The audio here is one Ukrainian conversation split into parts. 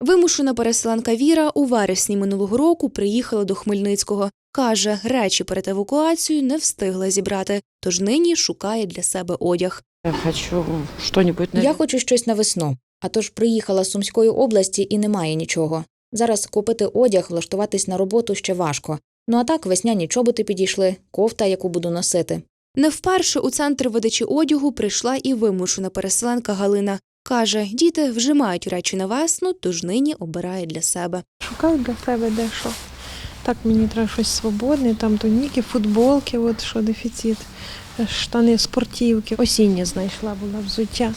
Вимушена переселенка Віра у вересні минулого року приїхала до Хмельницького. Каже, речі перед евакуацією не встигла зібрати, тож нині шукає для себе одяг. Я хочу что-нибудь на Я хочу щось на весну. А тож приїхала з Сумської області і немає нічого. Зараз купити одяг, влаштуватись на роботу ще важко. Ну а так весняні чоботи підійшли, кофта, яку буду носити. Не вперше у центр видачі одягу прийшла і вимушена переселенка Галина. Каже, діти вже мають речі на весну, тож нині обирає для себе. Шукаю для себе дещо. Так мені треба щось свободне, там туніки, футболки, от що дефіцит, штани, спортивки. Осіннє знайшла була взуття.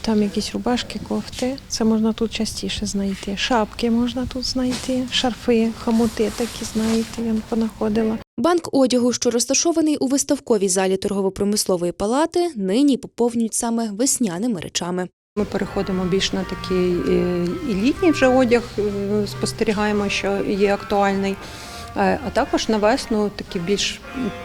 Там якісь рубашки, кофти. Це можна тут частіше знайти. Шапки можна тут знайти, шарфи, хомути такі, знаєте, я понаходила. Банк одягу, що розташований у виставковій залі торгово-промислової палати, нині поповнюють саме весняними речами. Ми переходимо більш на такий е, і літній вже одяг, е, спостерігаємо, що є актуальний. Е, А також на весну такі більш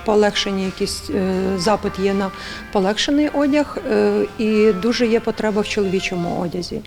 полегшені якісь е, запит є на полегшений одяг, е, і дуже є потреба в чоловічому одязі.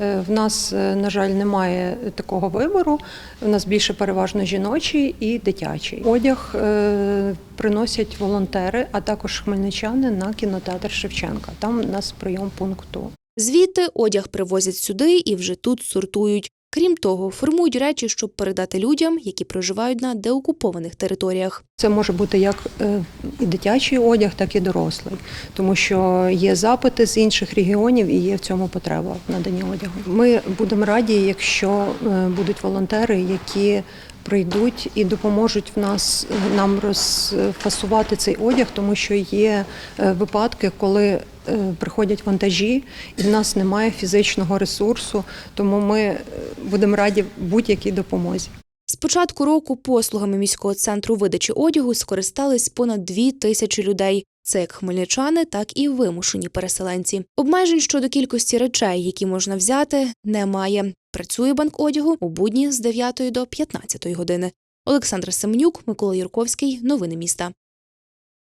Е, В нас, е, на жаль, немає такого вибору. У нас більше переважно жіночий і дитячий. Одяг е, приносять волонтери, а також хмельничани на кінотеатр Шевченка. Там у нас прийом пункту. Звідти одяг привозять сюди і вже тут сортують. Крім того, формують речі, щоб передати людям, які проживають на деокупованих територіях. Це може бути як е, і дитячий одяг, так і дорослий, тому що є запити з інших регіонів і є в цьому потреба в одягу. Ми будемо раді, якщо е, будуть волонтери, які прийдуть і допоможуть в нас нам розфасувати цей одяг, тому що є е, випадки, коли е, приходять вантажі, і в нас немає фізичного ресурсу, тому ми е, будемо раді будь-якій допомозі. З початку року послугами міського центру видачі одягу скористались понад дві тисячі людей. Це як хмельничани, так і вимушені переселенці. Обмежень щодо кількості речей, які можна взяти, немає. Працює банк одягу у будні з 9 до 15 години. Олександра Семенюк, Микола Юрковський. Новини міста.